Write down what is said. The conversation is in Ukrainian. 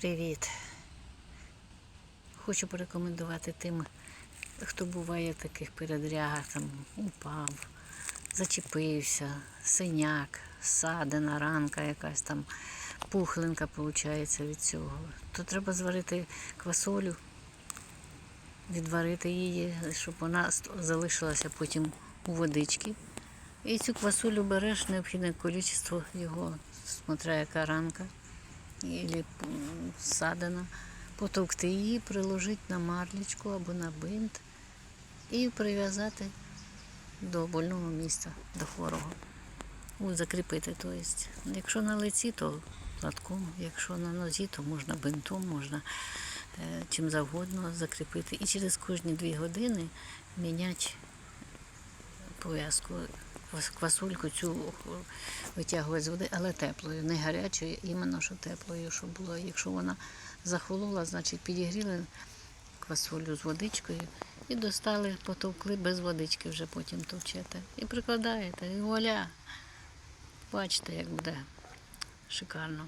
Привіт. Хочу порекомендувати тим, хто буває в таких передрягах, там упав, зачепився, синяк, садина, ранка якась там, пухлинка виходить від цього. То треба зварити квасолю, відварити її, щоб вона залишилася потім у водичці. І цю квасолю береш необхідне кількість його, смотря яка ранка, або садина, потовкти її, приложити на марлечку або на бинт і прив'язати до больного місця, до хворого. Закріпити. Тобто. Якщо на лиці, то платком, якщо на нозі, то можна бинтом, можна е, чим завгодно закріпити. І через кожні дві години міняти пов'язку, квас- квасольку цю витягувати з води, але теплою, не гарячою, іменно що теплою, щоб було. Якщо вона захолола, значить підігріли квасолю з водичкою і достали, потовкли без водички вже потім товчете. І прикладаєте, і вуаля. Бачите, як буде шикарно.